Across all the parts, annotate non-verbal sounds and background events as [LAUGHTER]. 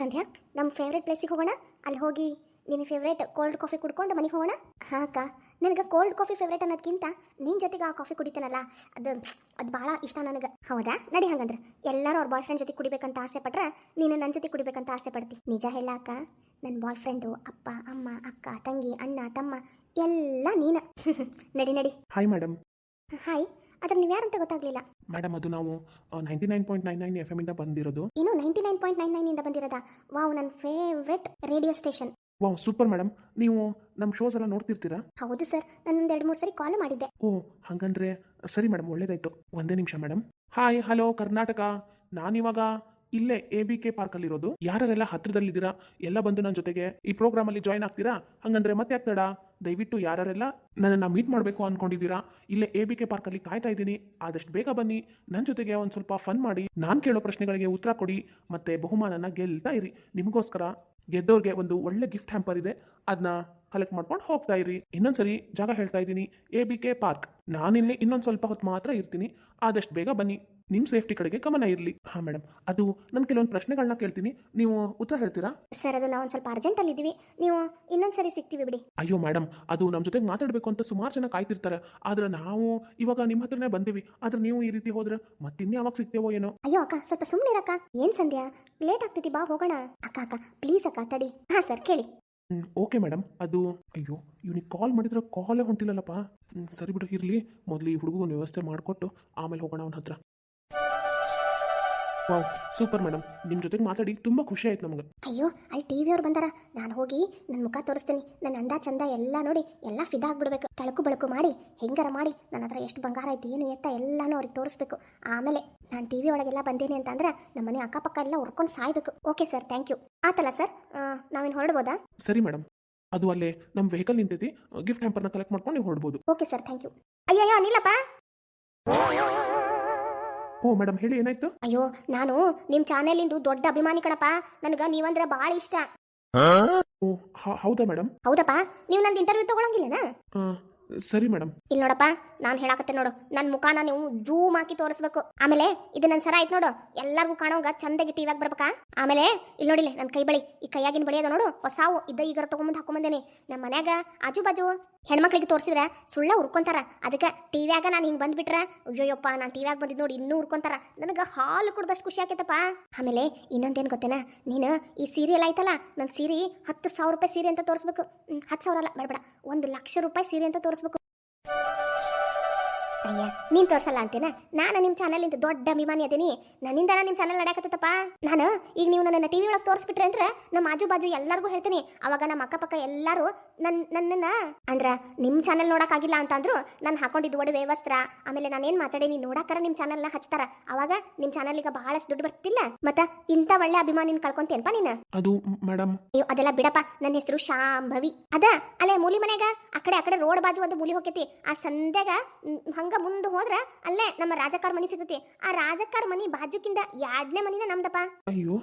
ಸಂಧ್ಯಾ ನಮ್ಮ ಫೇವ್ರೆಟ್ ಪ್ಲೇಸಿಗೆ ಹೋಗೋಣ? ಅಲ್ಲಿ ಹೋಗಿ ನಿನ್ನ ಫೇವ್ರೇಟ್ ಕೋಲ್ಡ್ ಕಾಫಿ ಕುಡ್ಕೊಂಡು ಮನೆಗೆ ಹೋಗೋಣ? ಹಾಂ ಅಕ್ಕ. ನನಗೆ ಕೋಲ್ಡ್ ಕಾಫಿ ಫೇವ್ರೇಟ್ ಅನ್ನೋದಕ್ಕಿಂತ ನಿನ್ನ ಜೊತೆಗೆ ಆ ಕಾಫಿ ಕುಡಿತಾನಲ್ಲ ಅದು ಅದು ಭಾಳ ಇಷ್ಟ ನನಗೆ. ಹೌದಾ? ನಡಿ ಹಂಗಂದ್ರೆ. ಎಲ್ಲರೂ ಅವ್ರ ಬಾಯ್ ಫ್ರೆಂಡ್ ಜೊತೆ ಕುಡಿಬೇಕಂತ ಆಸೆ ಪಟ್ರೆ ನೀನು ನನ್ನ ಜೊತೆ ಕುಡಿಬೇಕಂತ ಆಸೆ ಪಡ್ತಿ. ನಿಜ ಹೇಳ ಅಕ್ಕ. ನನ್ನ ಬಾಯ್ ಫ್ರೆಂಡು ಅಪ್ಪ ಅಮ್ಮ ಅಕ್ಕ ತಂಗಿ ಅಣ್ಣ ತಮ್ಮ ಎಲ್ಲ ನೀನು. [LAUGHS] ನಡಿ ನಡಿ. ಹಾಯ್ ಮೇಡಮ್ ಹಾಯ್ ಆದ್ರೆ ನೀವು ಯಾರಂತ ಗೊತ್ತಾಗ್ಲಿಲ್ಲ. ಮೇಡಮ್ ಅದು ನಾವು ninety nine point nine nine F ಇಂದ ಬಂದಿರೋದು. ಇನ್ನು ನೈಂಟಿ ನೈನ್ ಪಾಯಿಂಟ್ ನೈನ್ ನೈನಿಂದ ಬಂದಿರೋದ? ವಾವ್ ನನ್ನ favourite radio station wow super madam. ನೀವು ನಮ್ಮ ಶೋಸ್ ಎಲ್ಲ ನೋಡ್ತಿರ್ತೀರಾ? ಹೌದು ಸರ್ ನಾನೊಂದು ಎರಡು ಮೂರು ಸರಿ ಕಾಲ್ ಮಾಡಿದ್ದೆ. ಓ ಹಾಗಂದ್ರೆ ಸರಿ ಮೇಡಮ್ ಒಳ್ಳೇದಾಯ್ತು. ಒಂದೇ ನಿಮಿಷ ಮೇಡಮ್. Hi hello Karnataka. ನಾನಿವಾಗ ಇಲ್ಲೇ ಎ ಬಿ ಕೆ ಪಾರ್ಕಲ್ಲಿರೋದು ಯಾರೆಲ್ಲ ಹತ್ರದಲ್ಲಿದ್ದೀರಾ, ಎಲ್ಲ ಬಂದು ನನ್ನ ಜೊತೆಗೆ ಈ ಪ್ರೋಗ್ರಾಮ್ ಅಲ್ಲಿ ಜಾಯ್ನ್ ಆಗ್ತೀರಾ? ಹಂಗಂದ್ರೆ ಮತ್ತೆ ಆಗ್ತಾಡ ದಯವಿಟ್ಟು ಯಾರೆಲ್ಲ ನನ್ನನ್ನು ಮೀಟ್ ಮಾಡಬೇಕು ಅನ್ಕೊಂಡಿದ್ದೀರಾ? ಇಲ್ಲೇ ಎ ಬಿ ಕೆ ಪಾರ್ಕಲ್ಲಿ ಕಾಯ್ತಾ ಇದ್ದೀನಿ. ಆದಷ್ಟು ಬೇಗ ಬನ್ನಿ. ನನ್ನ ಜೊತೆಗೆ ಒಂದು ಸ್ವಲ್ಪ ಫನ್ ಮಾಡಿ. ನಾನು ಕೇಳೋ ಪ್ರಶ್ನೆಗಳಿಗೆ ಉತ್ತರ ಕೊಡಿ. ಮತ್ತೆ ಬಹುಮಾನನ ಗೆಲ್ತಾ ಇರಿ. ನಿಮಗೋಸ್ಕರ ಗೆದ್ದವ್ರಿಗೆ ಒಂದು ಒಳ್ಳೆ ಗಿಫ್ಟ್ ಹ್ಯಾಂಪರ್ ಇದೆ. ಅದನ್ನ ಕಲೆಕ್ಟ್ ಮಾಡ್ಕೊಂಡು ಹೋಗ್ತಾ ಇರಿ. ಇನ್ನೊಂದ್ಸರಿ ಜಾಗ ಹೇಳ್ತಾ ಇದ್ದೀನಿ. ಎ ಬಿ ಕೆ ಪಾರ್ಕ್ ನಾನಿಲ್ಲಿ ಇನ್ನೊಂದು ಸ್ವಲ್ಪ ಹೊತ್ತು ಮಾತ್ರ ಇರ್ತೀನಿ. ಆದಷ್ಟು ಬೇಗ ಬನ್ನಿ. ನಿಮ್ಮ ಸೇಫ್ಟಿ ಕಡೆಗೆ ಗಮನ ಇರಲಿ. ಹಾಂ ಮೇಡಮ್ ಅದು ನಾನು ಕೆಲವೊಂದು ಪ್ರಶ್ನೆಗಳನ್ನ ಕೇಳ್ತೀನಿ. ನೀವು ಉತ್ತರ ಹೇಳ್ತೀರಾ? ಸರ್ ಅದು ನಾವು ಒಂದು ಸ್ವಲ್ಪ ಅರ್ಜೆಂಟಲ್ಲಿ ಇದ್ದೀವಿ ನೀವು ಇನ್ನೊಂದ್ಸರಿ ಸಿಗ್ತೀವಿ ಬಿಡಿ. ಅಯ್ಯೋ ಮೇಡಮ್ ಅದು ನಮ್ಮ ಜೊತೆಗೆ ಮಾತಾಡಬೇಕು ಅಂತ ಸುಮಾರು ಜನ ಕಾಯ್ತಿರ್ತಾರೆ. ಆದ್ರೆ ನಾವು ಇವಾಗ ನಿಮ್ಮ ಹತ್ರನೇ ಬಂದೀವಿ. ಆದ್ರೆ ನೀವು ಈ ರೀತಿ ಹೋದ್ರೆ ಮತ್ತಿನ್ನೇ ಯಾವಾಗ ಸಿಗ್ತೇವೋ ಏನೋ. ಅಯ್ಯೋ ಅಕ್ಕ ಸ್ವಲ್ಪ ಸುಮ್ಮನೆ ಇರಕ್ಕ. ಏನ್ ಸಂಧ್ಯಾ? ಲೇಟ್ ಆಗ್ತೈತಿ ಬಾ ಹೋಗೋಣ. ಅಕ್ಕ ಅಕ್ಕ ಪ್ಲೀಸ್ ಅಕ್ಕ ತಡಿ. ಹಾ ಸರ್ ಕೇಳಿ. ಓಕೆ ಮೇಡಮ್ ಅದು ಅಯ್ಯೋ ಇವ್ನಿಗೆ ಕಾಲ್ ಮಾಡಿದ್ರೆ ಕಾಲೇ ಹೊಂಟಿಲ್ಲಲ್ಲಪ್ಪ. ಸರಿ ಬಿಡು ಇರಲಿ. ಮೊದಲು ಈ ಹುಡುಗನ ವ್ಯವಸ್ಥೆ ಮಾಡಿಕೊಟ್ಟು ಆಮೇಲೆ ಹೋಗೋಣ ಅವನ ಹತ್ರ. Wow super madam. ನಿಮ್ಮ ಜೊತೆಗೆ ಮಾತಾಡಿ ತುಂಬ ಖುಷಿ ಆಯ್ತು ನಮ್ಗೆ. ಅಯ್ಯೋ ಅಲ್ಲಿ ಟಿವಿ ಅವ್ರು ಬಂದಾರ. ನಾನು ಹೋಗಿ ನನ್ನ ಮುಖ ತೋರಿಸ್ತೀನಿ. ನನ್ನ ಅಂದ ಚಂದ ಎಲ್ಲ ನೋಡಿ ಎಲ್ಲ ಫಿದಾ ಆಗ್ಬಿಡ್ಬೇಕು. ತಳಕು ಬಳಕು ಮಾಡಿ ಹೆಂಗಾರ ಮಾಡಿ ನನ್ನ ಹತ್ರ ಎಷ್ಟು ಬಂಗಾರ ಐತಿ ಏನು ಎತ್ತ ಎಲ್ಲಾನು ಅವ್ರಿಗೆ ತೋರಿಸ್ಬೇಕು. ಆಮೇಲೆ ನಾನು ಟಿವಿ ಒಳಗೆಲ್ಲ ಬಂದೇನೆ ಅಂತಂದ್ರೆ ನಮ್ಮ ಮನೆ ಅಕ್ಕಪಕ್ಕ ಎಲ್ಲ ಹೊರ್ಕೊಂಡು ಸಾಯ್ಬೇಕು. ಓಕೆ ಸರ್ ಥ್ಯಾಂಕ್ ಯು ಆತಲ್ಲ ಸರ್? ನಾವೇನು ಹೊರಡ್ಬೋದಾ? ಸರಿ ಮೇಡಮ್. ಅದು ಅಲ್ಲೇ ನಮ್ಮ ವೆಹಿಕಲ್ ನಿಂತೈತಿ ಗಿಫ್ಟ್ ಹ್ಯಾಂಪರ್ನ ಕಲೆಕ್ಟ್ ಮಾಡ್ಕೊಂಡು ನೀವು ಹೊಡ್ಬೋದು ಓಕೆ ಸರ್ ಥ್ಯಾಂಕ್ ಯು ಅಯ್ಯಯ್ಯೋ ನಿಲ್ಲಪ್ಪ. ಓ ಮೇಡಮ್ ಹೇಳಿ ಏನಾಯ್ತು? ಅಯ್ಯೋ ನಾನು ನಿಮ್ಮ ಚಾನೆಲಿಂದು ದೊಡ್ಡ ಅಭಿಮಾನಿ ಕಣಪ್ಪ. ನನಗೆ ನೀವಂದ್ರೆ ಭಾಳ ಇಷ್ಟ. ಓ ಹೌದಾ ಮೇಡಮ್ ಹೌದಪ್ಪ ನೀವು ನಂದು ಇಂಟರ್ವ್ಯೂ ತಗೊಳಂಗಿಲ್ಲನಾ? ಸರಿ ಮೇಡಮ್. ಇಲ್ಲಿ ನೋಡಪ್ಪ, ನಾನು ಹೇಳಾಕತ್ತೆ ನೋಡು. ನನ್ನ ಮುಖಾನ ನೀವು ಜೂಮ್ ಹಾಕಿ ತೋರಿಸ್ಬೇಕು. ಆಮೇಲೆ ಇದು ನನ್ನ ಸರ ಆಯ್ತು ನೋಡು. ಎಲ್ಲರಿಗೂ ಕಾಣೋಂಗ ಚಂದಾಗಿ ಟಿವಿಯಾಗ ಬರ್ಬೇಕಾ? ಆಮೇಲೆ ಇಲ್ಲಿ ನೋಡಿಲ್ಲ ನನ್ನ ಕೈ ಬಳಿ, ಈ ಕೈಯಾಗಿನ ಬಳಿ ಅದ ನೋಡು. ಹೊಸಾವು ಇದ್ದ ಈಗ ತಗೊಂಬಂದು ಹಾಕೊಂಬಂದೇನಿ. ನಮ್ಮ ಮನ್ಯಾಗ ಆಜು ಬಾಜು ಹೆಣ್ಮಕ್ಳಿಗೆ ತೋರಿಸಿದ್ರೆ ಸುಳ್ಳ ಉರ್ಕೊಂತಾರ ಅದಕ್ಕೆ ಟಿವ್ಯಾಗ ನಾನು ಹಿಂಗೆ ಬಂದ್ಬಿಟ್ರೆ ಅಯ್ಯೋಯಪ್ಪ ನಾನು ಟಿವ್ಯಾಗ ಬಂದಿದ್ ನೋಡಿ ಇನ್ನೂ ಉರ್ಕೊಂತಾರ ನನಗೆ ಹಾಲು ಕುಡ್ದಷ್ಟು ಖುಷಿ ಆಕೈತಪ್ಪ ಆಮೇಲೆ ಇನ್ನೊಂದೇನು ಗೊತ್ತೇನ? ನೀನು ಈ ಸೀರಿಯಲ್ ಆಯ್ತಲ್ಲ ನನ್ನ ಸೀರೆ ಹತ್ತು ಸಾವಿರ ರೂಪಾಯಿ ಸೀರೆ ಅಂತ ತೋರಿಸ್ಬೇಕು. ಹತ್ತು ಸಾವಿರ ಅಲ್ಲ ಬೇಡ ಬೇಡ ಒಂದು ಲಕ್ಷ ರೂಪಾಯಿ ಸೀರೆ ಅಂತ ತೋರಿಸ್ಬೇಕು. ಅಯ್ಯ ನೀನ್ ತೋರ್ಸಲ್ಲ ಅಂತೇನ? ನಾನು ನಿಮ್ಮ ಚಾನಲ್ ದೊಡ್ಡ ಅಭಿಮಾನಿ ಅದೇನಿ. ನನ್ನಿಂದ ನಿಮ್ಮ ಚಾನಲ್ ನಡೆಯಕತ್ತಪ್ಪ ನಾನು ಈಗ ನೀವು ನನ್ನ ಟಿವಿ ಒಳಗೆ ತೋರಿಸ್ಬಿಟ್ರೆ ಅಂದ್ರೆ ನಮ್ಮ ಆಜು ಬಾಜು ಎಲ್ಲರಿಗೂ ಹೇಳ್ತೀನಿ. ಅವಾಗ ನಮ್ಮ ಅಕ್ಕಪಕ್ಕ ಎಲ್ಲರೂ ನನ್ನ ನನ್ನನ್ನ ಅಂದ್ರ ನಿಮ್ಮ ಚಾನಲ್ ನೋಡಕ್ಕಾಗಿಲ್ಲ ಅಂತ ಅಂದ್ರು ನಾನು ಹಾಕೊಂಡಿದ್ದು ಒಡವೆ ವಸ್ತ್ರ ಆಮೇಲೆ ನಾನೇನ್ ಮಾತಾಡೀನಿ ನೋಡಾಕರ ನಿಮ್ಮ ಚಾನಲ್ನ ಹಚ್ತಾರ. ಅವಾಗ ನಿಮ್ಮ ಚಾನಲ್ ಈಗ ಬಹಳಷ್ಟು ದುಡ್ಡು ಬರ್ತಿಲ್ಲ. ಮತ್ತ ಇಂಥ ಒಳ್ಳೆ ಅಭಿಮಾನಿನ ಕಳ್ಕೊಂತೇನ್ಪ ನೀನು? ಅದು ಮೇಡಮ್ ನೀವು ಅದೆಲ್ಲ ಬಿಡಪ್ಪ. ನನ್ನ ಹೆಸರು ಶಾಂಭವಿ. ಅದ ಅಲ್ಲೇ ಮೂಲಿ ಮನೆಗ ಆ ಕಡೆ ಆ ಕಡೆ ರೋಡ್ ಬಾಜು ಒಂದು ಮೂಲಿ ಹೋಗೈತಿ ಆ ಸಂದ್ಯಾಗ ಮ್, ಹಂಗ ಮುಂದೆ ಹೋದ್ರ ಅಲ್ಲೇ ನಮ್ಮ ರಾಜಕಾರ ಮನಿ ಸಿಗ್ತೈತಿ. ಆ ರಾಜಕಾರ ಮನಿ ಬಾಜುಕಿಂದ ಎರಡನೇ ಮನಿನ ನಮ್ದಪ್ಪ. ಅಯ್ಯೋ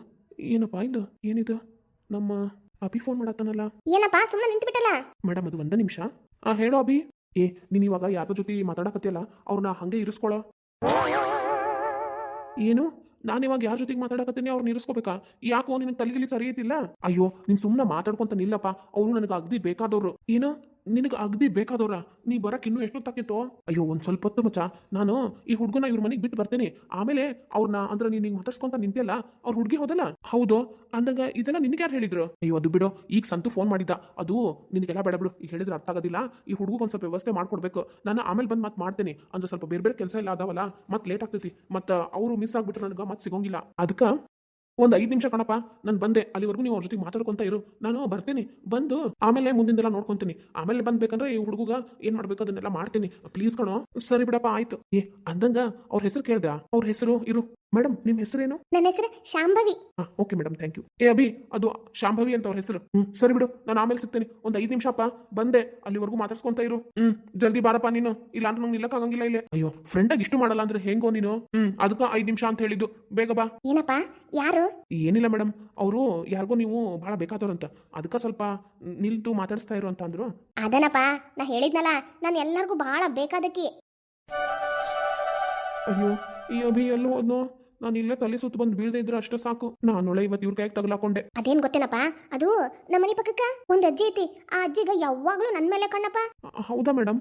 ಏನಪ್ಪ ಇದು? ಏನಿದು? ನಮ್ಮ ಅಭಿ ಫೋನ್ ಮಾಡತ್ತಾನಲ್ಲ? ಏನಪ್ಪ ಸುಮ್ಮನೆ ನಿಂತು ಬಿಟ್ಟಲ್ಲ ಮೇಡಮ್ ಅದು ಒಂದ ನಿಮಿಷ. ಆ ಹೇಳೋ ಅಭಿ. ಏ ನೀನ್ ಇವಾಗ ಯಾರ ಜೊತೆ ಮಾತಾಡಕತ್ತಿಯಲ್ಲ ಅವ್ರನ್ನ ಹಂಗೆ ಇರಿಸ್ಕೊಳ್ಳೋ ಏನು? ನಾನು ಇವಾಗ ಯಾರ ಜೊತೆಗೆ ಮಾತಾಡಕತ್ತೀನಿ ಅವ್ರನ್ನ ಇರಿಸ್ಕೋಬೇಕಾ? ಯಾಕೋ ನಿನಗೆ ತಲೆಗಿಲಿ ಸರಿ ಐತಿಲ್ಲ? ಅಯ್ಯೋ ನೀನ್ ಸುಮ್ಮನೆ ಮಾತಾಡ್ಕೊಂತ ನಿಲ್ಲಪ್ಪ. ಅವರು ನನಗೆ ಅಗ್ದಿ ಬೇಕಾದವ್ರು. ಏನು? ನಿನಗೆ ಅಗ್ದಿ ಬೇಕಾದವ್ರ, ನೀ ಬರಕ್ ಇನ್ನೂ ಎಷ್ಟೊತ್ತಾಕಿತ್ತು ಅಯ್ಯೋ, ಒಂದ್ ಸ್ವಲ್ಪ ಹೊತ್ತು ಮಚ್ಚ. ನಾನು ಈ ಹುಡುಗನ ಇವ್ರ ಮನೆಗೆ ಬಿಟ್ಟು ಬರ್ತೇನೆ. ಆಮೇಲೆ ಅವ್ರನ್ನ ಅಂದ್ರೆ ನೀನು ಹಿಂಗೆ ಮಾತಾಡ್ಸ್ಕೊಂತ ನಿಂತಿಯಲ್ಲ, ಅವ್ರ ಹುಡುಗಿ ಹೋದಲ್ಲ? ಹೌದು. ಅಂದಾಗ ಇದೆಲ್ಲ ನಿನಗೆ ಯಾರು ಹೇಳಿದ್ರು? ಅಯ್ಯೋ, ಅದು ಬಿಡು. ಈಗ ಸಂತು ಫೋನ್ ಮಾಡಿದ್ದ. ಅದು ನಿನಗೆಲ್ಲ ಬೇಡ ಬಿಡು. ಈಗ ಹೇಳಿದ್ರೆ ಅರ್ಥ ಆಗೋದಿಲ್ಲ. ಈ ಹುಡುಗ ಒಂದ್ ಸ್ವಲ್ಪ ವ್ಯವಸ್ಥೆ ಮಾಡ್ಕೊಡ್ಬೇಕು. ನಾನು ಆಮೇಲೆ ಬಂದು ಮತ್ತೆ ಮಾಡ್ತೇನೆ. ಅಂದ್ರೆ ಸ್ವಲ್ಪ ಬೇರೆ ಬೇರೆ ಕೆಲಸ ಇಲ್ಲ ಅದಾವಲ್ಲ ಮತ್ತೆ ಲೇಟ್ ಆಗ್ತೈತಿ. ಮತ್ತು ಅವರು ಮಿಸ್ ಆಗ್ಬಿಟ್ರೆ ನನಗೆ ಮತ್ತೆ ಸಿಗೋಂಗಿಲ್ಲ. ಅದಕ್ಕೆ ಒಂದು ಐದು ನಿಮಿಷ ಕಣಪ್ಪ, ನಾನು ಬಂದೆ. ಅಲ್ಲಿವರೆಗೂ ನೀವು ಅವ್ರ ಜೊತೆ ಮಾತಾಡ್ಕೊಂತ ಇರು. ನಾನು ಬರ್ತೀನಿ. ಬಂದು ಆಮೇಲೆ ಮುಂದಿಂದೆಲ್ಲ ನೋಡ್ಕೊಂತೀನಿ. ಆಮೇಲೆ ಬಂದ್ಬೇಕಂದ್ರೆ ಈ ಹುಡುಗ ಏನ್ ಮಾಡ್ಬೇಕು ಅದನ್ನೆಲ್ಲ ಮಾಡ್ತೀನಿ. ಪ್ಲೀಸ್ ಕಣೋ. ಸರಿ ಬಿಡಪ್ಪ, ಆಯ್ತು. ಏ, ಅಂದಂಗ ಅವ್ರ ಹೆಸರು ಕೇಳ್ದ ಅವ್ರ ಹೆಸರು, ಇರು. ಮೇಡಮ್ ನಿಮ್ಮ ಹೆಸರೇನು? ನನ್ನ ಹೆಸರು Shambhavi. Okay madam thank you. ಏ ಅಭಿ ಅದು ಶಾಂಭವಿ ಅಂತ ಅವ್ರ ಹೆಸರು. ಹ್ಮ್ ಸರಿ ಬಿಡು ನಾನು ಆಮೇಲೆ ಸಿಗ್ತೀನಿ. ಒಂದು ನಿಮಿಷ ನಿಮಿಷಪ್ಪ ಬಂದೆ. ಅಲ್ಲಿವರೆಗೂ ಮಾತಾಡ್ಸ್ಕೊಂತ ಇರು. ಹ್ಮ್ ಜಲ್ದಿ ಬಾರಪ್ಪ ನೀನು. ಇಲ್ಲ ಅಂದ್ರೆ ನಂಗೆ ನಿಲ್ಲಕ್ಕಾಗಂಗಿಲ್ಲ ಇಲ್ಲೇ. ಅಯ್ಯೋ ಫ್ರೆಂಡ್ ಆಗಿ ಇಷ್ಟು ಮಾಡಲ್ಲ ಅಂದ್ರೆ ಹೆಂಗೋ ನೀನು? ಹ್ಮ್ ಅದಕ್ಕ ಐದ್ ನಿಮಿಷ ಅಂತ ಹೇಳಿದ್ದು. ಬೇಗ ಬಾ. ಏನಪ್ಪ ಯಾರು? ಏನಿಲ್ಲ ಮೇಡಮ್ ಅವರು ಯಾರಿಗೋ ನೀವು ಬಹಳ ಬೇಕಾದವ್ರಂತ. ಅದಕ್ಕ ಸ್ವಲ್ಪ ನಿಲ್ತು ಮಾತಾಡಿಸ್ತಾ ಇರು ಅಂತ ಅಂದ್ರು. ಅದನಪ್ಪ ನಾ ಹೇಳಿದ್ನಲ್ಲ ನಾನು ಎಲ್ಲರಿಗೂ ಬಹಳ ಬೇಕಾದಕ್ಕಿ. ಅಯ್ಯೋ ಈ ಅಭಿ ಎಲ್ಲೋ ಹೋದ್ನೋ? ನಾನು ಇಲ್ಲೇ ತಲೆ ಸುತ್ತ ಬಂದು ಬೀಳದೆ ಇದ್ರೆ ಅಷ್ಟೇ ಸಾಕು. ನಾನೊಳೆ ಇವತ್ತು ಇವ್ರ ಕೈಗೆ ತಗಲಾಕೊಂಡೆ. ಅದೇನ್ ಗೊತ್ತೇನಪ್ಪ? ಅದು ನಮ್ಮ ಮನೆ ಪಕ್ಕಕ್ಕ ಒಂದ್ ಅಜ್ಜಿ ಐತಿ. ಆ ಅಜ್ಜಿಗ ಯಾವಾಗ್ಲೂ ನನ್ ಮೇಲೆ ಕಣ್ಣಪ್ಪ. ಅ- ಹೌದಾ ಮೇಡಮ್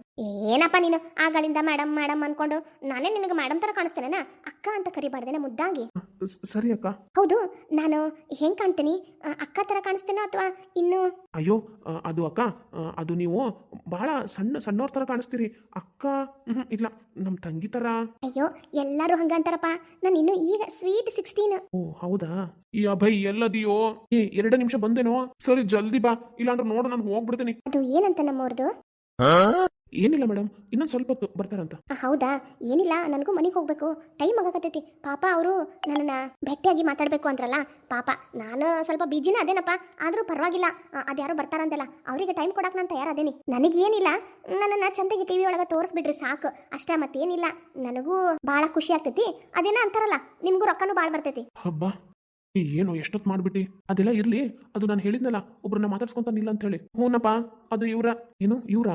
ಏನಪ್ಪ ನೀನು? ಆಗಳಿಂದ ಮೇಡಮ್ ಮೇಡಮ್ ಅನ್ಕೊಂಡು ನಾನೇ ನಿನಗೆ ಮೇಡಮ್ ತರ ಕಾಣಿಸ್ತೇನೆ ಅಕ್ಕ ಅಂತ ಕರಿಬಾರ್ದೇನೆ ಮುದ್ದಾಗಿ? ಸರಿ ಅಕ್ಕ. ಹೌದು ನಾನು ಹೆಂಗ್ ಕಾಣ್ತೀನಿ? ಆ, ಅಕ್ಕ ತರ ಕಾಣಿಸ್ತೇನೋ ಅಥವಾ ಇನ್ನು? ಅಯ್ಯೋ ಆ, ಅದು ಅಕ್ಕ ಆ, ಅದು ನೀವು ಬಹಳ ಸಣ್ಣ ಸಣ್ಣವ್ರ ತರ ಕಾಣಿಸ್ತೀರಿ. ಅಕ್ಕ ಮ್ಹೂ, ಇಲ್ಲ ನಮ್ಮ ತಂಗಿ ತರ ಅಯ್ಯೋ ಎಲ್ಲರೂ ಹಂಗಂತಾರಪ್ಪ. ನಾನು ಇನ್ನು ಈಗ ಸ್ವೀಟ್ ಸಿಕ್ಸ್ಟೀನ್. ಓ ಹೌದಾ? ಈ ಅಭಯ್ ಎಲ್ಲದಿಯೋ? ಏ ಎರಡು ನಿಮಿಷ ಬಂದೇನೋ? ಸರಿ ಜಲ್ದಿ ಬಾ. ಇಲ್ಲಾಂದ್ರೆ ನೋಡು ನಾನು ಹೋಗ್ಬಿಡ್ತೀನಿ. ಅದು ಏನಂತ ನಮ್ಮವ್ರದ್ದು ಏನಿಲ್ಲ ಮೇಡಮ್ ಇನ್ನೊಂದು ಸ್ವಲ್ಪ ಹೊತ್ತು ಬರ್ತಾರಂತ. ಹೌದಾ? ಏನಿಲ್ಲ ನನಗೂ ಮನೆಗೆ ಹೋಗ್ಬೇಕು. ಟೈಮ್ ಆಗಕತ್ತೈತಿ. ಪಾಪ ಅವರು ನನ್ನನ್ನ ಭೇಟಿಯಾಗಿ ಮಾತಾಡಬೇಕು ಅಂದ್ರಲ್ಲ ಪಾಪ. ನಾನು ಸ್ವಲ್ಪ ಬಿಜಿನ ಅದೇನಪ್ಪ ಆದರೂ ಪರವಾಗಿಲ್ಲ. ಅದ್ಯಾರೋ ಬರ್ತಾರಂತಲ್ಲ ಅವರಿಗೆ ಟೈಮ್ ಕೊಡಕ್ಕೆ ನಾನು ತಯಾರದೇನಿ. ನನಗೇನಿಲ್ಲ ನನ್ನನ್ನು ಚಂದಾಗಿ ಟಿ ವಿ ಒಳಗೆ ತೋರಿಸ್ಬಿಡ್ರಿ ಸಾಕು. ಅಷ್ಟೇ ಮತ್ತೇನಿಲ್ಲ. ನನಗೂ ಭಾಳ ಖುಷಿ ಆಗ್ತೈತಿ. ಅದೇನ ಅಂತಾರಲ್ಲ ನಿಮಗೂ ರೊಕ್ಕನೂ ಭಾಳ ಬರ್ತೈತಿ. ಹಬ್ಬ? ಈ ಏನು ಎಷ್ಟೊತ್ತು ಮಾಡ್ಬಿಟ್ಟಿ? ಅದೆಲ್ಲ ಇರ್ಲಿ. ಅದು ನಾನು ಹೇಳಿದ್ನಲ್ಲ ಒಬ್ರನ್ನ ಮಾತಾಡ್ಸ್ಕೊಂತಾನಿಲ್ಲ ಅಂತ ಹೇಳಿ. ಹ್ಞೂನಪ್ಪ ಅದು ಇವ್ರ ಏನು ಇವ್ರ?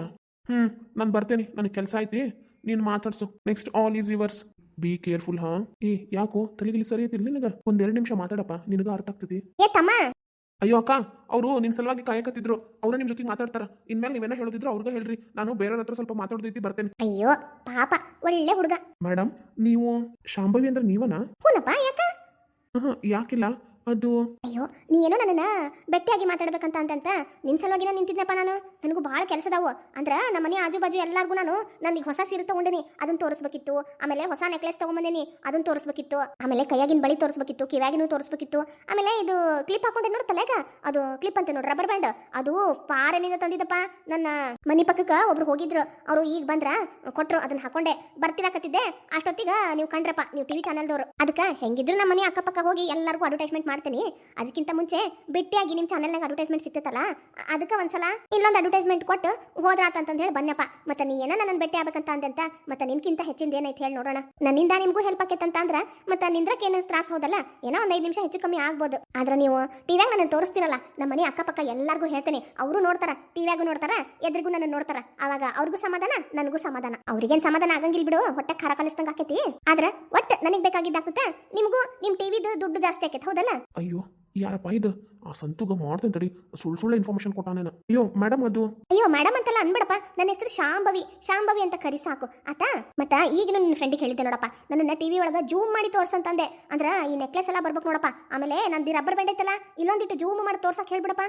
ಹ್ಮ್ ನಾನು ಬರ್ತೇನೆ. ನನಗೆ ಕೆಲಸ ಐತಿ. ನೀನು ಮಾತಾಡ್ಸು. Next all is yours be careful ಹಾ? ಏ ಯಾಕೋ? ತಲೆಗಿಲಿ ಸರಿ ಐತಿ ನಿನಗ? ಒಂದೆರಡು ನಿಮಿಷ ಮಾತಾಡಪ್ಪ. ನಿನಗ ಅರ್ಥ ಆಗ್ತೈತಿ. ಏ ತಮ್ಮ! ಅಯ್ಯೋ ಅಕ್ಕ! ಅವರು ನಿನ್ ಸಲುವಾಗಿ ಕಾಯಕತ್ತಿದ್ರು. ಅವ್ರ ನಿಮ್ಮ ಜೊತೆ ಮಾತಾಡ್ತಾರ. ಇನ್ಮೇಲೆ ನೀವೇನ ಹೇಳೋದಿದ್ರು ಅವ್ರಿಗೆ ಹೇಳ್ರಿ. ನಾನು ಬೇರೆಯವ್ರ ಹತ್ರ ಸ್ವಲ್ಪ ಮಾತಾಡೋದೈತಿ ಬರ್ತೇನೆ. ಅಯ್ಯೋ ಪಾಪ. ಒಳ್ಳೆ ಹುಡುಗ. ಮೇಡಮ್ ನೀವು ಶಾಂಭವಿ ಅಂದ್ರೆ ನೀವನಾ? ಹೂನಪ್ಪ ಯಾಕ? ಹಾಂ ಯಾಕಿಲ್ಲ? ಅದು? ಅಯ್ಯೋ ನೀ ಏನೋ ನನ್ನನ್ನ ಬೆಟ್ಟಿಯಾಗಿ ಮಾತಾಡ್ಬೇಕಂತ ಅಂತಂತ ನಿನ್ ಸಲುವಾಗಿ ನಾನು ನಿಂತಿದ್ನಪ್ಪ ನಾನು? ನನಗೂ ಭಾಳ ಕೆಲಸ ಅದಾವು ಅಂದ್ರೆ ನಮ್ಮ ಮನೆ ಆಜು ಬಾಜು ಎಲ್ಲಾರ್ಗು ನಾನು ನನಗೆ ಹೊಸ ಸೀರೆ ತಗೊಂಡಿನಿ ಅದನ್ನ ತೋರಿಸ್ಬೇಕಿತ್ತು. ಆಮೇಲೆ ಹೊಸ ನೆಕ್ಲೆಸ್ ತಗೊಂಬಂದಿನಿ ಅದನ್ನ ತೋರಿಸ್ಬೇಕಿತ್ತು. ಆಮೇಲೆ ಕೈಯಾಗಿನ ಬಳಿ ತೋರಿಸ್ಬೇಕಿತ್ತು ಕಿವ್ಯಾಗಿನೂ ತೋರಿಸ್ಬೇಕಿತ್ತು. ಆಮೇಲೆ ಇದು ಕ್ಲಿಪ್ ಹಾಕೊಂಡೆ ನೋಡು ತಲೆಗ ಅದು ಕ್ಲಿಪ್ ಅಂತ ನೋಡ್ರಿ ರಬ್ಬರ್ ಬ್ಯಾಂಡ್ ಅದು ಪಾರನಿಂದ ತಂದಿದ್ದಪ್ಪ ನನ್ನ ಮನೆ ಪಕ್ಕಕ್ಕೆ ಒಬ್ರು ಹೋಗಿದ್ರು. ಅವರು ಈಗ ಬಂದ್ರ ಕೊಟ್ರು ಅದನ್ನ ಹಾಕೊಂಡೆ. ಬರ್ತಿರಾಕತ್ತಿದ್ದೆ, ಅಷ್ಟೊತ್ತಿಗೆ ನೀವು ಕಂಡ್ರಪ್ಪ, ನೀವು ಟಿವಿ ಚಾನಲ್ದವರು ಅದಕ್ಕೆ ಹೆಂಗಿದ್ರು ನಮ್ಮ ಮನೆ ಅಕ್ಕಪಕ್ಕ ಹೋಗಿ ಎಲ್ಲರಿಗೂ ಅಡ್ವರ್ಟೈಸ್ಮೆಂಟ್ ಮಾಡ್ತೀನಿ. ಅದಕ್ಕಿಂತ ಮುಂಚೆ ಬಿಟ್ಟಿಯಾಗಿ ನಿಮ್ಮ ಚಾನಲ್ನಾಗ ಅಡ್ವರ್ಟೈಸ್ಮೆಂಟ್ ಸಿಗ್ತೈತಲ್ಲ ಅದಕ್ಕೆ ಒಂದ್ಸಲ ಇಲ್ಲೊಂದು ಅಡ್ವರ್ಟೈಸ್ಮೆಂಟ್ ಕೊಟ್ಟು ಹೋದ್ರಾತಂತಂದು ಹೇಳಿ ಬನ್ನಪ್ಪ ಮತ್ತೆ ನೀ ಏನೋ ನನ್ನ ಭೇಟಿ ಆಗ್ಬೇಕಂತ ಅಂದಂತ ಮತ್ತೆ ನಿನ್ಕಿಂತ ಹೆಚ್ಚಿಂದ ಏನೈತೆ ಹೇಳಿ ನೋಡೋಣ. ನನ್ನಿಂದ ನಿಮಗೂ ಹೆಲ್ಪ್ ಆಕೈತಂತ ಅಂದ್ರೆ, ಮತ್ತೆ ನಿಂದ್ರಕ್ಕೆ ಏನು ತ್ರಾಸ ಹೋದಲ್ಲ, ಏನೋ ಒಂದು ಐದು ನಿಮಿಷ ಹೆಚ್ಚು ಕಮ್ಮಿ ಆಗ್ಬೋದು. ಆದ್ರೆ ನೀವು ಟಿವ್ಯಾಗ ನನ್ನ ತೋರಿಸ್ತಿರಲ್ಲ ನಮ್ಮ ಮನೆ ಅಕ್ಕಪಕ್ಕ ಎಲ್ಲರಿಗೂ ಹೇಳ್ತೇನೆ, ಅವರು ನೋಡ್ತಾರ ಟಿವ್ಯಾಗೂ ನೋಡ್ತಾರ, ಎದ್ರಿಗೂ ನನ್ನ ನೋಡ್ತಾರ. ಅವಾಗ ಅವ್ರಿಗೂ ಸಮಾಧಾನ, ನನಗೂ ಸಮಾಧಾನ. ಅವ್ರಿಗೇನು ಸಮಾಧಾನ ಆಗಂಗಿಲ್ಲ ಬಿಡು, ಹೊಟ್ಟೆ ಖಾರ ಕಲಿಸ್ದಂಗೆ ಆಕೈತಿ. ಆದ್ರೆ ಒಟ್ಟು ನನಗೆ ಬೇಕಾಗಿದ್ದಾಗುತ್ತೆ ನಿಮಗೂ ನಿಮ್ಮ ಟಿವಿದು ದುಡ್ಡು ಜಾಸ್ತಿ ಆಕೈತೆ, ಹೌದಲ್ಲ? ಅಯ್ಯೋ ಯಾರಪ್ಪ ಇದು? ಆ ಸಂತುಗ ಮಾಡ್ತೇನೆ ತಡಿ. ಸುಳ್ಳು ಸುಳ್ಳು ಇನ್ಫಾರ್ಮೇಶನ್ ಕೊಟ್ಟಾನೇನ ಅಯ್ಯೋ ಮೇಡಮ್ ಅದು. ಅಯ್ಯೋ ಮೇಡಮ್ ಅಂತೆಲ್ಲ ಅನ್ಬೇಡಪ್ಪ. ನನ್ನ ಹೆಸರು ಶಾಂಭವಿ. ಶಾಂಭವಿ ಅಂತ ಕರಿ ಸಾಕು. ಆತಾ? ಮತ್ತ ಈಗ ನನ್ನ ಫ್ರೆಂಡಿಗೆ ಹೇಳಿದ್ದೆ ನೋಡಪ್ಪ. ನನ್ನ ಟಿವಿ ಒಳಗ ಜೂಮ್ ಮಾಡಿ ತೋರ್ಸಂತಂದೆ ಅಂದ್ರ ಈ ನೆಕ್ಲೆಸ್ ಎಲ್ಲ ಬರ್ಬೇಕು ನೋಡಪ್ಪ. ಆಮೇಲೆ ನಂದು ರಬ್ಬರ್ ಬ್ಯಾಂಡ್ ಐತಲ್ಲ ಇಲ್ಲೊಂದಿಟ್ಟು ಜೂಮ್ ಮಾಡಿ ತೋರ್ಸಕ್ ಹೇಳ್ಬಿಡಪ್ಪ.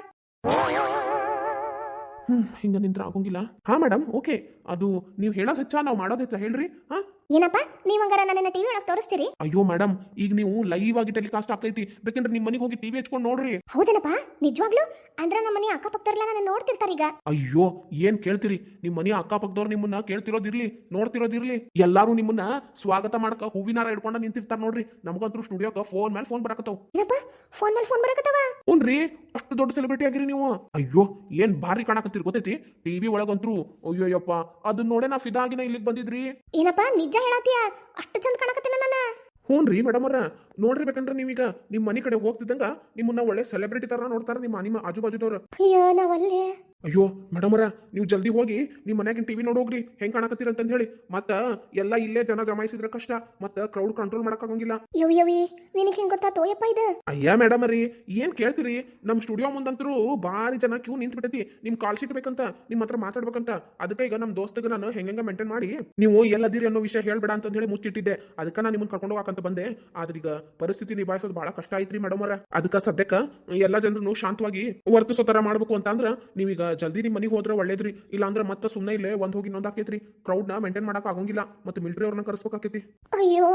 ಹ್ಮ್ ಹಿಂಗ ನಿಂತ್ರ ಆಗೋಂಗಿಲ್ಲ. ಹಾ ಮೇಡಮ್ ಓಕೆ ಅದು ನೀವು ಹೇಳೋದು ಹೆಚ್ಚ ನಾವು ಮಾಡೋದು ಹೆಚ್ಚ ಹೇಳ್ರಿ. ಹಾ? ಏನಪ್ಪ? ನೀವ್ ಹಂಗಾರ ನನ್ನ ಟಿವಿ ಒಳಗೆ ತೋರಿಸ್ತೀರಿ? ಅಯ್ಯೋ ಮೇಡಮ್ ಈಗ ನೀವು ಲೈವ್ ಆಗಿ ಟೆಲಿಕಾಸ್ಟ್ ಆಗ್ತೈತಿ. ಬೇಕಂದ್ರೆ ನಿಮ್ಮ ಮನೆಗೆ ಹೋಗಿ ಟಿವಿ ಹಚ್ಕೊಂಡು ನೋಡ್ರಿ. ಹೌದೇನಪ್ಪ? ನಿಜವಾಗ್ಲೂ? ಅಂದ್ರ ನಮ್ಮ ಮನೆ ಅಕ್ಕಪಕ್ಕದವ್ರೆಲ್ಲ ನನ್ನ ನೋಡ್ತಿರ್ತಾರೆ ಈಗ. ಅಯ್ಯೋ ಏನ್ ಕೇಳ್ತೀರಿ? ನಿಮ್ಮ ಮನೆ ಅಕ್ಕಪಕ್ಕದವ್ರು ನಿಮ್ಮನ್ನ ಕೇಳ್ತಿರೋದಿರ್ಲಿ ನೋಡ್ತಿರೋದಿರ್ಲಿ. ಎಲ್ಲಾರು ನಿಮ್ಮನ್ನ ಸ್ವಾಗತ ಮಾಡಕ ಹೂವಿನಾರ ಹಿಡ್ಕೊಂಡ ನಿಂತಿರ್ತಾರ ನೋಡ್ರಿ. ನಮಗಂತೂ ಸ್ಟುಡಿಯೋಕ ಫೋನ್ ಮೇಲೆ ಫೋನ್ ಬರಕತ್ತಾವ. ಏನಪ್ಪ? ಫೋನ್ ಮೇಲೆ ಫೋನ್ ಬರಕತ್ತವ? ಹ್ಞೂನ್ರಿ ಅಷ್ಟು ದೊಡ್ಡ ಸೆಲೆಬ್ರಿಟಿ ಆಗಿರಿ ನೀವು. ಅಯ್ಯೋ ಏನ್ ಭಾರಿ ಕಾಣಕತ್ತೀರಿ ಗೊತ್ತೈತಿ? ಟಿವಿ ಒಳಗಂತ್ರು ಅಯ್ಯೋಯಪ್ಪ ಅದನ್ನ ನೋಡೇ ನಾ ಫಿದಾಗಿನ ಇಲ್ಲಿಗೆ ಬಂದಿದ್ರಿ. ಏನಪ್ಪ ನಿಜ ಹೇಳತ್ತೀಯ? ಅಷ್ಟು ಚಂದ ಕಾಣಕತ್ತೀನ ನಾನು ಹ್ಞೂನ್ರಿ ಮೇಡಮ್ ಅವ್ರ. ನೋಡ್ರಿ ಬೇಕಂದ್ರೆ ನೀವೀಗ. ನಿಮ್ಮ ಮನೆ ಕಡೆ ಹೋಗ್ತಿದ್ದಂಗ ನಿಮ್ಮನ್ನ ಒಳ್ಳೆ ಸೆಲೆಬ್ರಿಟಿ ತರ ನೋಡ್ತಾರ ನಿಮ್ಮ ನಿಮ್ಮ ಆಜು ಬಾಜುದವ್ರು ಅಯ್ಯೋ ನಾವಲ್ಲೇ ಅಯ್ಯೋ ಮೇಡಮರ ನೀವು ಜಲ್ದಿ ಹೋಗಿ ನಿಮ್ಮ ಮನ್ಯಾಗಿನ ಟಿವಿ ನೋಡೋಗ್ರಿ. ಹೆಂಗ್ ಕಾಣಕತ್ತೀರ ಅಂತ ಹೇಳಿ ಮತ್ತ ಎಲ್ಲ ಇಲ್ಲೇ ಜನ ಜಮಾಯಿಸಿದ್ರೆ ಕಷ್ಟ. ಮತ್ತ ಕ್ರೌಡ್ ಕಂಟ್ರೋಲ್ ಮಾಡಕ್ಕಾಗಂಗಿಲ್ಲ. ಯವ್ ಯವಿ ನಿನಗೆ ಹೆಂಗ್ ಗೊತ್ತಾತೋ ಯಪ್ಪ ಇದು? ಅಯ್ಯ ಮೇಡಮ್ ರೀ ಏನ್ ಕೇಳ್ತೀರಿ? ನಮ್ಮ ಸ್ಟುಡಿಯೋ ಮುಂದಂತರೂ ಭಾರಿ ಜನ ಕ್ಯೂ ನಿಂತ್ ಬಿಟ್ಟೈತಿ ನಿಮ್ ಕಾಲ್ ಶೀಟ್ ಬೇಕಂತ ನಿಮ್ಮ ಹತ್ರ ಮಾತಾಡ್ಬೇಕಂತ. ಅದಕ್ಕೆ ಈಗ ನಮ್ಮ ದೋಸ್ತಗ ನಾನು ಹೆಂಗ ಮೇಂಟೈನ್ ಮಾಡಿ ನೀವು ಎಲ್ಲದಿರಿ ಅನ್ನೋ ವಿಷಯ ಹೇಳ್ಬೇಡ ಅಂತ ಹೇಳಿ ಮುಚ್ಚಿಟ್ಟಿದ್ದೆ. ಅದಕ್ಕ ನಾನು ನಿಮ್ಮನ್ನ ಕರ್ಕೊಂಡು ಹೋಗಕಂತ ಬಂದೆ. ಆದ್ರೆ ಈಗ ಪರಿಸ್ಥಿತಿ ನಿಭಾಯಿಸೋದು ಬಹಳ ಕಷ್ಟ ಐತ್ರಿ ಮೇಡಮ್ ಅದಕ್ಕ ಅದಕ್ಕೆ ಸದ್ಯಕ್ಕೆ ಎಲ್ಲ ಜನರು ಶಾಂತವಾಗಿ ವರ್ತಿಸೋ ತರ ಮಾಡ್ಬೇಕು ಅಂತ ಅಂದ್ರ ನೀವೀಗ ಜಲ್ದಿ ನಿಮ್ಮ ಮನೆಗೆ ಹೋದ್ರೆ ಒಳ್ಳೇದ್ರಿ. ಇಲ್ಲ ಅಂದ್ರೆ ಮತ್ತೆ ಸುಮ್ಮನೆ ಇಲ್ಲೇ ಒಂದ್ ಹೋಗಿ ಇನ್ನೊಂದು ಆಕೈತ್ರಿ ಕ್ರೌಡ್ನ ಮೇಂಟೈನ್ ಮಾಡಕ್ ಆಗಂಗಿಲ್ಲ. ಮತ್ತೆ ಮಿಲಿಟರಿ ಅವ್ರನ್ನ ಕರೆಸ್ಬೇಕಾಕೈತಿ. ಅಯ್ಯೋ.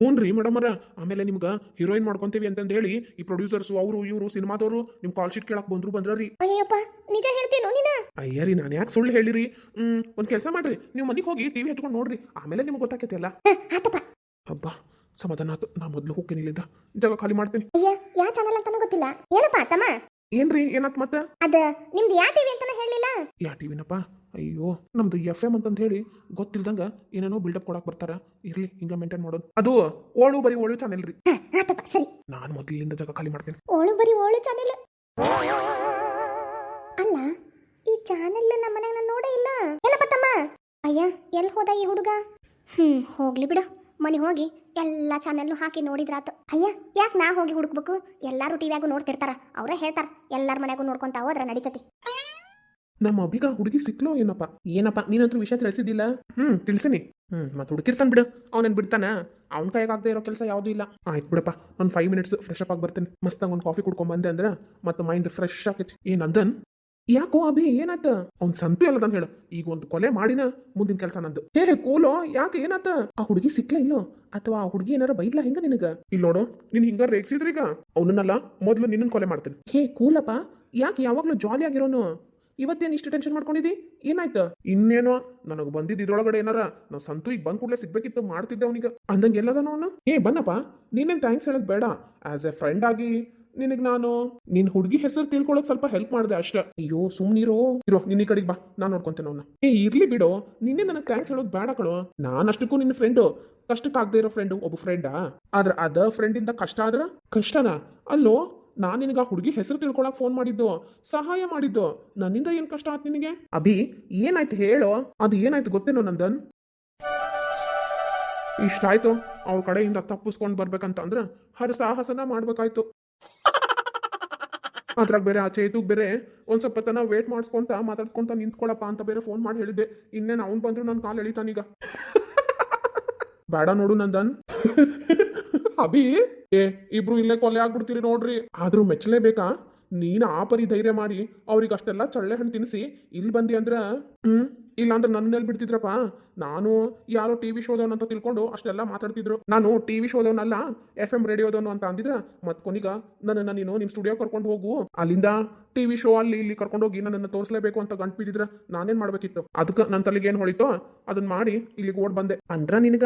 ಹ್ಞೂನ್ರಿ ಮೇಡಮ್ ಅವ್ರ. ಆಮೇಲೆ ನಿಮ್ಗೆ ಹೀರೋಯಿನ್ ಮಾಡ್ಕೊಂತೀವಿ ಅಂತಂದು ಹೇಳಿ ಈ ಪ್ರೊಡ್ಯೂಸರ್ಸ್ ಅವರು ಇವರು ಸಿನಿಮಾದವರು ನಿಮ್ಮ ಕಾಲ್ ಶೀಟ್ ಕೇಳಕ್ ಬಂದ್ರು ಬಂದ್ರಿ ಅಯ್ಯಪ್ಪ ನಿಜ ಹೇಳ್ತೀನೋ ನೀನ? ಅಯ್ಯ ರೀ ನಾನು ಯಾಕೆ ಸುಳ್ಳು ಹೇಳಿರಿ? ಹ್ಮ್ ಒಂದು ಕೆಲಸ ಮಾಡ್ರಿ. ನೀವು ಮನೆಗೆ ಹೋಗಿ ಟಿವಿ ಹಚ್ಕೊಂಡು ನೋಡ್ರಿ. ಆಮೇಲೆ ನಿಮ್ಗೆ ಗೊತ್ತಾಕೈತಿ ಅಲ್ಲ. ಆತಪ್ಪ. ಹಬ್ಬ ಸಮಾಧಾನ ಆತು. ನಾ ಮೊದಲು ಹೋಗ್ತೀನಿ ಇಲ್ಲಿಂದ ಜಾಗ ಖಾಲಿ ಮಾಡ್ತೀನಿ. ಅಯ್ಯ ಯಾ ಚಾನಲ್ ಅಂತಾನೂ ಗೊತ್ತಿಲ್ಲ. ಏನಪ್ಪ ತಮ್ಮ? ಏನ್ರಿ ಏನಾತ್ ಮತ್ತೆ? ಅದ ನಿಮ್ದು ಯಾ ಟಿವಿ ಅಂತಾನೆ ಹೇಳಲಿಲ್ಲ? ಯಾ ಟಿವಿನಪ್ಪ? ಅಯ್ಯೋ ನಮ್ದು ಎಫ್ ಎಂ ಅಂತ ಹೇಳಿ ಗೊತ್ತಿಲ್ದಂಗ ಏನೇನೋ ಬಿಲ್ಡಪ್ ಕೊಡಕ್ ಬರ್ತಾರ. ಇರ್ಲಿ ಹಿಂಗ ಮೇಂಟೈನ್ ಮಾಡೋದು. ಅದು ಓಳು ಬರಿ ಓಳು ಚಾನೆಲ್ ರೀ. ಆತಪ್ಪ ಸರಿ. ನಾನು ಮೊದ್ಲಿಂದ ಜಾಗ ಖಾಲಿ ಮಾಡ್ತೀನಿ. ಓಳು ಬರಿ ಓಳು ಚಾನೆಲ್ ಅಲ್ಲ ಈ ಚಾನೆಲ್ ನಮ್ಮ ಮನ್ಯಾಗ ನಾನು ನೋಡೇ ಇಲ್ಲ. ಏನಪ್ಪ ತಮ್ಮ? ಅಯ್ಯ ಎಲ್ಲಿ ಹೋದ ಈ ಹುಡುಗ? ಹ್ಮ್ ಹೋಗ್ಲಿ ಬಿಡು. ಮನೆ ಹೋಗಿ ಎಲ್ಲ ಚಾನೆಲ್ನು ಹಾಕಿ ನೋಡಿದ್ರಾತು. ಅಯ್ಯ, ಯಾಕೆ ನಾ ಹೋಗಿ ಹುಡುಕ್ಬೇಕು? ಎಲ್ಲಾರು ಟಿವ್ಯಾಗು ನೋಡ್ತಿರ್ತಾರ. ಅವರೇ ಹೇಳ್ತಾರ, ಎಲ್ಲಾರ ಮನೆಗೂ ನೋಡ್ಕೊಂತ ಹೋದ್ರ ನಡೀತತಿ. ನಮ್ಮ ಅಭಿಗ ಹುಡುಗಿ ಸಿಕ್ಲೋ ಏನಪ್ಪ? ಏನಪ್ಪ ನೀನಂತೂ ವಿಷಯ ತಿಳಿಸಿದ್ದಿಲ್ಲ? ಹ್ಮ್, ತಿಳಿಸಿನಿ. ಹ್ಮ್, ಮತ್ತೆ ಹುಡುಕಿರ್ತಾನೆ ಬಿಡು. ಅವನೇನ್ ಬಿಡ್ತಾನ? ಅವ್ನ ಕೈಗಾಗದೆ ಇರೋ ಕೆಲಸ ಯಾವುದೂ ಇಲ್ಲ. ಆಯ್ತು ಬಿಡಪ್ಪ, ಒಂದು ಫೈವ್ ಮಿನಿಟ್ಸ್ ಫ್ರೆಶ್ ಅಪ್ ಆಗಿ ಬರ್ತೀನಿ. ಮಸ್ತಾಗ ಒಂದು ಕಾಫಿ ಕುಡ್ಕೊಂಡ್ ಬಂದೆ ಅಂದ್ರೆ ಮತ್ತೆ ಮೈಂಡ್ ಫ್ರೆಶ್ ಆಗೈತಿ ಏನ್ ಅಂದನ್? ಯಾಕೋ ಅಭಿ, ಏನಾತ? ಅವ್ನ್ ಸಂತು ಅಲ್ಲದನ್ ಹೇಳು. ಈಗ ಒಂದು ಕೊಲೆ ಮಾಡಿನ, ಮುಂದಿನ ಕೆಲಸ ನಂದು. ಹೇಳಿ ಕೂಲೋ, ಯಾಕೆ ಏನಾತ? ಆ ಹುಡುಗಿ ಸಿಕ್ಲ ಇಲ್ಲೋ? ಅಥವಾ ಆ ಹುಡುಗಿ ಏನಾರ ಬೈದ್ಲ ಹೆಂಗ ನಿನಗ? ಇಲ್ಲಿ ನೋಡು, ನೀನ್ ಹಿಂಗ ರೇಗ್ಸಿದ್ರೀಗ ಅವನನ್ನಲ್ಲ, ಮೊದ್ಲು ನಿನ್ನ ಕೊಲೆ ಮಾಡ್ತೀನಿ. ಹೇ, ಕೂಲಪ್ಪ, ಯಾಕೆ ಯಾವಾಗ್ಲೂ ಜಾಲಿ ಆಗಿರೋನು? ಇವತ್ತೇನು ಇಷ್ಟು ಟೆನ್ಷನ್ ಮಾಡ್ಕೊಂಡಿದಿ? ಏನಾಯ್ತು? ಇನ್ನೇನೋ, ನನಗೆ ಬಂದಿದ್ ಇದ್ರೊಳಗಡೆ ಏನಾರ, ನಾವು ಸಂತು ಈಗ ಬಂದ್ ಕೂಡಲೇ ಸಿಗ್ಬೇಕಿತ್ತು, ಮಾಡ್ತಿದ್ದೆ ಅವನಿಗೆ. ಅಂದಂಗೆ ಎಲ್ಲದನ ಅವನು? ಏ, ಬನ್ನಪ್ಪ, ನೀನೇನ್ ಥ್ಯಾಂಕ್ಸ್ ಹೇಳೋದು ಬೇಡ. ಆಸ್ ಎ ಫ್ರೆಂಡ್ ಆಗಿ ನಿನಗೆ ನಾನು, ನಿನ್ ಹುಡುಗಿ ಹೆಸರು ತಿಳ್ಕೊಳಕ್ ಸ್ವಲ್ಪ ಹೆಲ್ಪ್ ಮಾಡಿದೆ ಅಷ್ಟೇ. ಅಯ್ಯೋ ಸುಮ್ನಿರೋ ಇರೋ. ನಿನ್ನ ಕಡೆಗೆ ಬಾ. ನಾನ್ ನೋಡ್ಕೊಂತೇನೆ ಅವನ್ನ ಏ, ಇರ್ಲಿ ಬಿಡು. ನಿನ್ನೆ ನನಗೆ ಥ್ಯಾಂಕ್ಸ್ ಹೇಳೋದು ಬೇಡ ಕಣೋ. ನಾನು ಅಷ್ಟಕ್ಕೂ ನಿನ್ನ ಫ್ರೆಂಡು ಕಷ್ಟಕ್ಕಾಗದೇ ಇರೋ ಫ್ರೆಂಡು ಒಬ್ಬ ಫ್ರೆಂಡಾ ಆದ್ರೆ ಅದ ಫ್ರೆಂಡಿಂದ ಕಷ್ಟ ಆದ್ರ? ಕಷ್ಟನ? ಅಲ್ಲೋ, ನಾನು ನಿನ್ಗ ಹುಡುಗಿ ಹೆಸರು ತಿಳ್ಕೊಳಕ್ ಫೋನ್ ಮಾಡಿದ್ದು, ಸಹಾಯ ಮಾಡಿದ್ದು. ನನ್ನಿಂದ ಏನ್ ಕಷ್ಟ ಆತ್ ನಿನಗೆ? ಅಭಿ, ಏನಾಯ್ತು ಹೇಳೋ. ಅದು ಏನಾಯ್ತು ಗೊತ್ತೇನೋ ನಂದನ್? ಇಷ್ಟಾಯ್ತು. ಅವ್ರ ಕಡೆಯಿಂದ ತಪ್ಪಿಸ್ಕೊಂಡು ಬರ್ಬೇಕಂತ ಅಂದ್ರ ಹರ ಸಾಹಸನ ಮಾಡ್ಬೇಕಾಯ್ತು. ಅದ್ರಾಗ ಬೇರೆ ಆ ಚೇತುಗ್ ಬೇರೆ. ಒಂದ್ ಸ್ವಲ್ಪ ತನ ವೇಟ್ ಮಾಡಿಸ್ಕೊಂತ ಮಾತಾಡ್ಸ್ಕೊಂತ ನಿಂತ್ಕೊಳಪ್ಪ ಅಂತ ಬೇರೆ ಫೋನ್ ಮಾಡಿ ಹೇಳಿದ್ದೆ. ಇನ್ನೇನು ಅವ್ನ್ ಬಂದ್ರು ನನ್ನ ಕಾಲು ಎಳಿತಾನೀಗ ಬೇಡ ನೋಡು ನಂದನ್. ಅಭಿ, ಏ, ಇಬ್ರು ಇಲ್ಲೇ ಕೊಲೆ ಆಗ್ಬಿಡ್ತೀರಿ ನೋಡ್ರಿ. ಆದ್ರೂ ಮೆಚ್ಚಲೇಬೇಕಾ ನೀನ್ ಆ ಪರಿ ಧೈರ್ಯ ಮಾಡಿ ಅವ್ರಿಗೆ ಅಷ್ಟೆಲ್ಲ ಚಳ್ಳೆ ಹಣ್ಣು ತಿನ್ನಿಸಿ, ಇಲ್ಲಿ ಬಂದಿ ಅಂದ್ರ, ಹ್ಮ್? ಇಲ್ಲಾಂದ್ರೆ ನನ್ನಲ್ಲಿ ಬಿಡ್ತಿದ್ರಪ್ಪ. ನಾನು ಯಾರೋ ಟಿವಿ ಶೋದವನ್ ಅಂತ ತಿಳ್ಕೊಂಡು ಅಷ್ಟೆಲ್ಲ ಮಾತಾಡ್ತಿದ್ರು. ನಾನು ಟಿವಿ ಶೋದವನಲ್ಲ, ಎಫ್ ಎಂ ರೇಡಿಯೋದವನು ಅಂತ ಅಂದಿದ್ರ ಮತ್ ಕೊನಿಗ ನನ್ನನ್ನ ನೀನು ನಿಮ್ ಸ್ಟುಡಿಯೋ ಕರ್ಕೊಂಡು ಹೋಗು. ಅಲ್ಲಿಂದ ಟಿವಿ ಶೋ ಅಲ್ಲಿ ಇಲ್ಲಿ ಕರ್ಕೊಂಡು ಹೋಗಿ ನನ್ನನ್ನು ತೋರಿಸಲೇಬೇಕು ಅಂತ ಗಂಟು ಬಿದ್ದಿದ್ರ ನಾನೇನ್ ಮಾಡ್ಬೇಕಿತ್ತು? ಅದಕ್ಕೆ ನನ್ನ ತಲೆಗೆ ಏನು ಹೊಳಿತೋ ಅದನ್ನ ಮಾಡಿ ಇಲ್ಲಿಗೆ ಓಡ್ ಬಂದೆ. ಅಂದ್ರ ನಿನಗ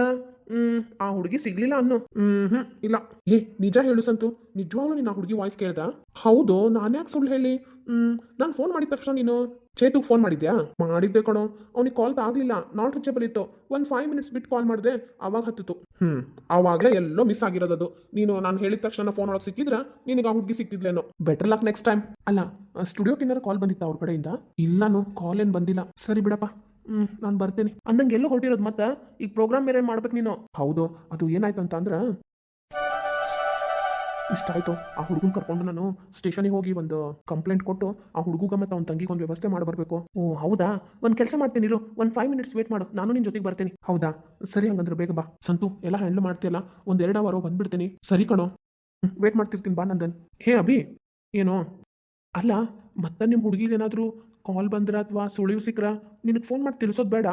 ಹ್ಮ್, ಆ ಹುಡುಗಿ ಸಿಗ್ಲಿಲ್ಲ ಅನ್ನು. ಹ್ಮ್ ಹ್ಮ್ ಇಲ್ಲ. ಏ, ನಿಜ ಹೇಳು ಸಂತು. ನಿಜವಾಗ್ಲೂ ನೀನು ಆ ಹುಡುಗಿ ವಾಯ್ಸ್ ಕೇಳ್ದ? ಹೌದು ನಾನ್ಯಾಕೆ ಸುಳ್ಳು ಹೇಳಿ? ಹ್ಮ್, ನಾನು ಫೋನ್ ಮಾಡಿದ ತಕ್ಷಣ ನೀನು. ಚೇತುಗ್ ಫೋನ್ ಮಾಡಿದ್ಯಾ? ಮಾಡಿದ್ದೆ ಕಣೋ. ಅವ್ನಿಗೆ ಕಾಲ್ ತಾಗ್ಲಿಲ್ಲ ನಾಟ್ ರೀಚಬಲ್ ಇತ್ತು ಒಂದು ಫೈವ್ ಮಿನಿಟ್ಸ್ ಬಿಟ್ಟು ಕಾಲ್ ಮಾಡಿದೆ. ಅವಾಗ ಹತ್ತಿತು. ಹ್ಮ್, ಅವಾಗಲೇ ಎಲ್ಲೋ ಮಿಸ್ ಆಗಿರೋದದು. ನೀನು ನಾನು ಹೇಳಿದ ತಕ್ಷಣ ಫೋನ್ ಒಳಗೆ ಸಿಕ್ಕಿದ್ರ ನಿನಗೆ ಆ ಹುಡುಗಿ ಸಿಕ್ತಿದ್ಲೇನೋ. ಬೆಟರ್ ಲಕ್ ನೆಕ್ಸ್ಟ್ ಟೈಮ್ ಅಲ್ಲ ಸ್ಟುಡಿಯೋಕ್ಕೆ ಏನಾರ ಕಾಲ್ ಬಂದಿತ್ತ ಅವ್ರ ಕಡೆಯಿಂದ? ಇಲ್ಲಾನು ಕಾಲ್ ಏನ್ ಬಂದಿಲ್ಲ. ಸರಿ ಬಿಡಪ್ಪ. ಹ್ಮ್, ನಾನು ಬರ್ತೀನಿ. ಅಂದಂಗೆ ಎಲ್ಲೋ ಹೊರಟಿರೋದು ಮತ್ತೆ? ಈಗ ಪ್ರೋಗ್ರಾಮ್ ಬೇರೆ ಮಾಡ್ಬೇಕು ನೀನು. ಹೌದು, ಅದು ಏನಾಯ್ತು ಅಂತ ಅಂದ್ರ ಇಷ್ಟಾಯ್ತು, ಆ ಹುಡುಗನ್ ಕರ್ಕೊಂಡು ನಾನು ಸ್ಟೇಷನಿಗೆ ಹೋಗಿ ಒಂದು ಕಂಪ್ಲೇಂಟ್ ಕೊಟ್ಟು ಆ ಹುಡುಗ ಮತ್ತೆ ಅವ್ನ ತಂಗಿಗೆ ಒಂದು ವ್ಯವಸ್ಥೆ ಮಾಡ್ಬರ್ಬೇಕು ಓ, ಹೌದಾ? ಒಂದು ಕೆಲಸ ಮಾಡ್ತೀನಿ ಇರು. ಒಂದು ಫೈವ್ ಮಿನಿಟ್ಸ್ ವೇಟ್ ಮಾಡು. ನಾನು ನಿನ್ನ ಜೊತೆಗೆ ಬರ್ತೀನಿ. ಹೌದಾ? ಸರಿ, ಹಂಗಂದ್ರೆ ಬೇಗ ಬಾ. ಸಂತು, ಎಲ್ಲ ಹ್ಯಾಂಡಲ್ ಮಾಡ್ತೀಯಲ್ಲ? ಒಂದು ಎರಡು ಅವರ್ ಬಂದ್ಬಿಡ್ತೀನಿ. ಸರಿ ಕಣೋ. ವೇಟ್ ಮಾಡ್ತಿರ್ತೀನಿ ಬಾ ನಂದನ್. ಹೇ ಅಭಿ! ಏನು? ಅಲ್ಲ, ಮತ್ತೆ ನಿಮ್ಮ ಹುಡುಗಿಗೇನಾದರೂ ಕಾಲ್ ಬಂದ್ರ ಅಥವಾ ಸುಳಿವು ಸಿಕ್ರ? ನಿನಗೆ ಫೋನ್ ಮಾಡಿ ತಿಳಿಸೋದು ಬೇಡ.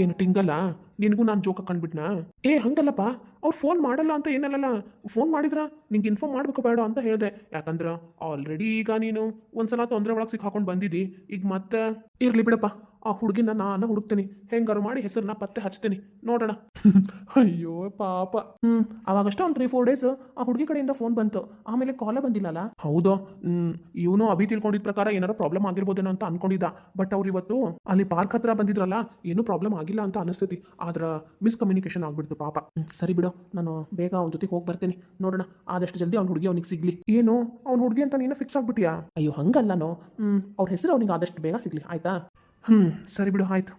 ಏನು ಟಿಂಗಲ್ಲ? ನಿನಗೂ ನಾನು ಜೋಕ ಕಂಡ್ಬಿಟ್ನಾ ಏ, ಹಂಗಲ್ಲಪ್ಪ, ಅವ್ರು ಫೋನ್ ಮಾಡಲ್ಲ ಅಂತ ಏನಲ್ಲಲ್ಲ? ಫೋನ್ ಮಾಡಿದ್ರ? ನಿಂಗೆ ಇನ್ಫಾರ್ಮ್ ಮಾಡ್ಬೇಕು ಬೇಡ ಅಂತ ಹೇಳಿದೆ. ಯಾಕಂದ್ರೆ ಆಲ್ರೆಡಿ ಈಗ ನೀನು ಒಂದ್ಸಲ ತೊಂದರೆ ಒಳಗೆ ಸಿಕ್ಕಾಕೊಂಡು ಬಂದಿದ್ದಿ ಈಗ ಮತ್ತೆ ಇರ್ಲಿ ಬಿಡಪ್ಪ, ಆ ಹುಡುಗಿನ ನಾನು ಹುಡುಕ್ತೀನಿ. ಹೆಂಗಾರು ಮಾಡಿ ಹೆಸರನ್ನ ಪತ್ತೆ ಹಚ್ತೀನಿ. ನೋಡೋಣ. [LAUGHS] ಅಯ್ಯೋ, ಪಾಪ. ಹ್ಮ್, ಅವಾಗಷ್ಟೇ ಒಂದು ತ್ರೀ ಫೋರ್ ಡೇಸ್ ಆ ಹುಡುಗಿ ಕಡೆಯಿಂದ ಫೋನ್ ಬಂತು. ಆಮೇಲೆ ಕಾಲ ಬಂದಿಲ್ಲಲ್ಲ? ಹೌದು. ಹ್ಮ್, ಇವನು ಅಭಿ ತಿಳ್ಕೊಂಡಿದ್ದ ಪ್ರಕಾರ ಏನಾರ ಪ್ರಾಬ್ಲಮ್ ಆಗಿರ್ಬೋದೇನೋ ಅಂತ ಅನ್ಕೊಂಡಿದ್ದ. ಬಟ್ ಅವ್ರು ಇವತ್ತು ಅಲ್ಲಿ ಪಾರ್ಕ್ ಹತ್ರ ಬಂದಿದ್ರಲ್ಲ, ಏನೂ ಪ್ರಾಬ್ಲಮ್ ಆಗಿಲ್ಲ ಅಂತ ಅನಿಸ್ತೈತಿ. ಆದ್ರ ಮಿಸ್ಕಮ್ಯುನಿಕೇಶನ್ ಆಗ್ಬಿಡ್ತು. ಪಾಪ. ಸರಿ ಬಿಡು. ನಾನು ಬೇಗ ಅವ್ನ ಜೊತೆಗೆ ಹೋಗಿ ಬರ್ತೀನಿ. ನೋಡೋಣ. ಆದಷ್ಟು ಜಲ್ದಿ ಅವ್ನ ಹುಡುಗಿ ಅವ್ನಿಗೆ ಸಿಗ್ಲಿ. ಏನು? ಅವ್ನ ಹುಡುಗಿ ಅಂತ ನೀನು ಫಿಕ್ಸ್ ಆಗ್ಬಿಟ್ಟಿಯಾ? ಅಯ್ಯೋ, ಹಂಗಲ್ಲನೋ. ಅವ್ರ ಹೆಸರು ಅವ್ನಿಗೆ ಆದಷ್ಟು ಬೇಗ ಸಿಗ್ಲಿ. ಆಯ್ತಾ? ಹ್ಮ್, ಸರಿ ಬಿಡು. ಆಯ್ತು.